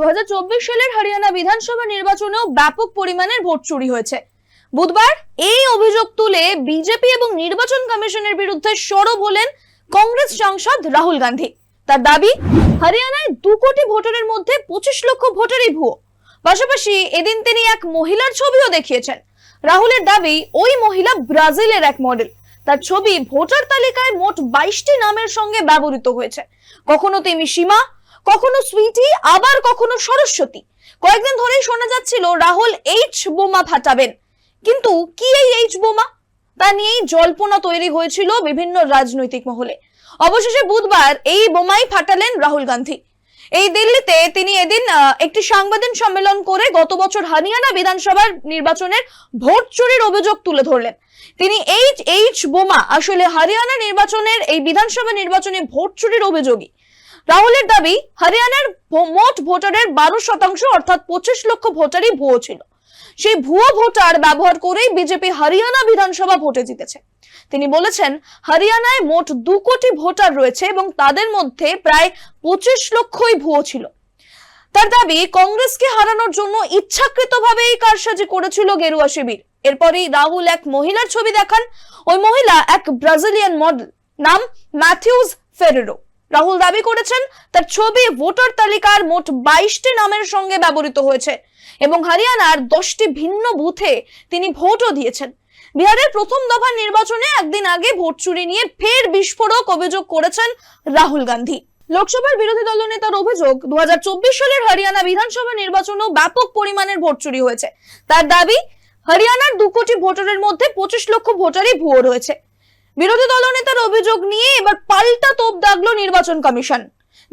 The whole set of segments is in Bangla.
দু হাজার চব্বিশ সালের হরিয়ানা বিধানসভা নির্বাচনেও ব্যাপক পরিমাণের ভোট চুরি হয়েছে। বুধবার এই অভিযোগ তুলে বিজেপি এবং নির্বাচন কমিশনের বিরুদ্ধে সরব হলেন কংগ্রেস সাংসদ রাহুল গান্ধী। তার দাবি, হরিয়ানায় দু কোটি ভোটারের মধ্যে পঁচিশ লক্ষ ভোটারই ভুয়ো। পাশাপাশি এদিন তিনি এক মহিলার ছবিও দেখিয়েছেন। রাহুলের দাবি, ওই মহিলা ব্রাজিলের এক মডেল। তার ছবি ভোটার তালিকায় মোট বাইশটি নামের সঙ্গে ব্যবহৃত হয়েছে। কখনো তিনি সীমা কখনো সুইটি, আবার কখনো সরস্বতী। কয়েকদিন ধরেই শোনা যাচ্ছিল রাহুল এইচ বোমা ফাটাবেন। কিন্তু কি এই এইচ বোমা? তা নিয়েই জল্পনা তৈরি হয়েছিল বিভিন্ন রাজনৈতিক মহলে। অবশেষে বুধবার এই বোমাই ফাটালেন রাহুল গান্ধী। এই দিল্লিতে তিনি এদিন একটি সাংবাদিক সম্মেলন করে গত বছর হরিয়ানা বিধানসভার নির্বাচনের ভোট চুরির অভিযোগ তুলে ধরলেন। তিনি এইচ এইচ বোমা, আসলে হরিয়ানা নির্বাচনের, এই বিধানসভা নির্বাচনে ভোট চুরির অভিযোগী রাহুলের দাবি, হরিয়ানার মোট ভোটারের বারো শতাংশ, অর্থাৎ পঁচিশ লক্ষ ভোটারই ভুয়ো ছিল। সেই ভুয়ো ভোটার ব্যবহার করেই বিজেপি হরিয়ানা বিধানসভা ভোটে জিতেছে। তিনি বলেছেন, হরিয়ানায় মোট দু কোটি ভোটার রয়েছে এবং তাদের মধ্যে প্রায় পঁচিশ লক্ষই ভুয়ো ছিল। তার দাবি, কংগ্রেসকে হারানোর জন্য ইচ্ছাকৃতভাবে এই কারসাজি করেছিল গেরুয়া শিবির। এরপরই রাহুল এক মহিলার ছবি দেখান। ওই মহিলা এক ব্রাজিলিয়ান মডেল। নাম ম্যাথিউস ফেরেরো। রাহুল দাবি করেছেন, তার ছবি ভোটার তালিকার মোট বাইশটি নামের সঙ্গে ব্যবহৃত হয়েছে এবং হরিয়ানার দশটি ভিন্ন বুথে তিনি ভোটও দিয়েছেন। বিহারের প্রথম দফা নির্বাচনে একদিন আগে ভোট চুরি নিয়ে ফের বিস্ফোরক অভিযোগ করেছেন রাহুল গান্ধী। লোকসভার বিরোধী দলনেতার অভিযোগ দু হাজার চব্বিশ সালের হরিয়ানা বিধানসভা নির্বাচনেও ব্যাপক পরিমাণের ভোট চুরি হয়েছে। তার দাবি, হরিয়ানার দু কোটি ভোটারের মধ্যে পঁচিশ লক্ষ ভোটারই ভুয়ো রয়েছে। বিরোধী দলনেতার অভিযোগ নিয়ে এবার পাল্টা তোপ দাগলো নির্বাচন কমিশন।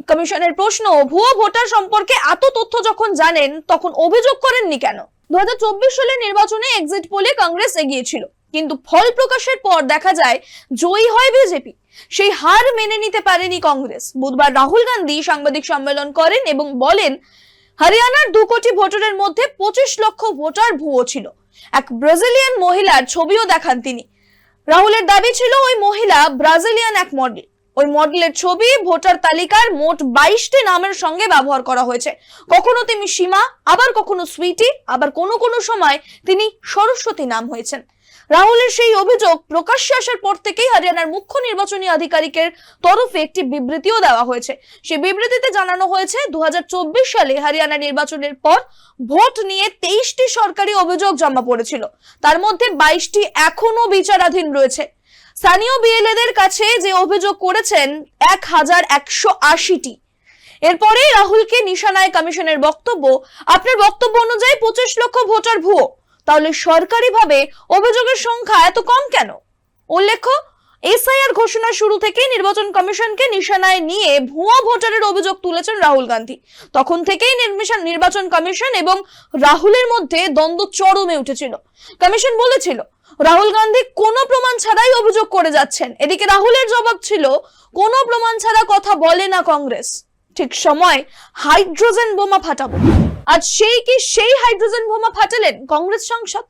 কমিশনের প্রশ্ন, ভুয়ো ভোটার সম্পর্কে এত তথ্য যখন জানেন, তখন অভিযোগ করেননি কেন? দুহাজার চব্বিশ সালের নির্বাচনে এক্সিট পোলে কংগ্রেস এগিয়েছিল। কিন্তু ফল প্রকাশের পর দেখা যায়, জয়ী হয় বিজেপি। সেই হার মেনে নিতে পারেনি কংগ্রেস। বুধবার রাহুল গান্ধী সাংবাদিক সম্মেলন করেন এবং বলেন, হরিয়ানার দু কোটি ভোটারের মধ্যে পঁচিশ লক্ষ ভোটার ভুয়ো ছিল। এক ব্রাজিলিয়ান মহিলার ছবিও দেখান তিনি। রাহুলের দাবি ছিল ওই মহিলা ব্রাজিলিয়ান এক মডেল ওই মডেলের ছবি, ভোটার তালিকার মোট বাইশটি নামের সঙ্গে ব্যবহার করা হয়েছে। কখনো তিনি সীমা, আবার কখনো সুইটি আবার কোনো কোনো সময় তিনি সরস্বতী নাম হয়েছেন। রাহুলের সেই অভিযোগ প্রকাশ্যে আসার পর থেকেই হরিয়ানার মুখ্য নির্বাচনী আধিকারিকের তরফে একটি বিবৃতিও দেওয়া হয়েছে। সেই বিবৃতিতে জানানো হয়েছে দু হাজার চব্বিশ সালে হরিয়ানা নির্বাচনের পর ভোট নিয়ে তেইশটি সরকারি অভিযোগ জমা পড়েছিল। তার মধ্যে বাইশটি এখনও বিচারাধীন রয়েছে। স্থানীয় বিএলএদের কাছে যে অভিযোগ করেছেন এক হাজার একশো আশিটি। এরপরে রাহুলকে নিশানায় কমিশনের বক্তব্য। আপনার বক্তব্য অনুযায়ী পঁচিশ লক্ষ ভোটার ভুয়ো। তাহলে সরকারিভাবে অভিযোগের সংখ্যা এত কম কেন? উল্লেখ্য, এসআইআর ঘোষণা শুরু থেকেই নির্বাচন কমিশনকে নিশানায় নিয়ে ভুয়া ভোটারের অভিযোগ তুলেছেন রাহুল গান্ধী। তখন থেকেই নির্বাচন কমিশন এবং রাহুলের মধ্যে দ্বন্দ্ব চরমে উঠেছিল। কমিশন বলেছিল, রাহুল গান্ধী কোনো প্রমাণ ছাড়াই অভিযোগ করে যাচ্ছেন। এদিকে রাহুলের জবাব ছিল, কোনো প্রমাণ ছাড়া কথা বলে না কংগ্রেস। ঠিক সময় হাইড্রোজেন বোমা ফাটাবো। আজ সেই কি সেই হাইড্রোজেন বোমা ফাটালেন? কংগ্রেস সাংসদ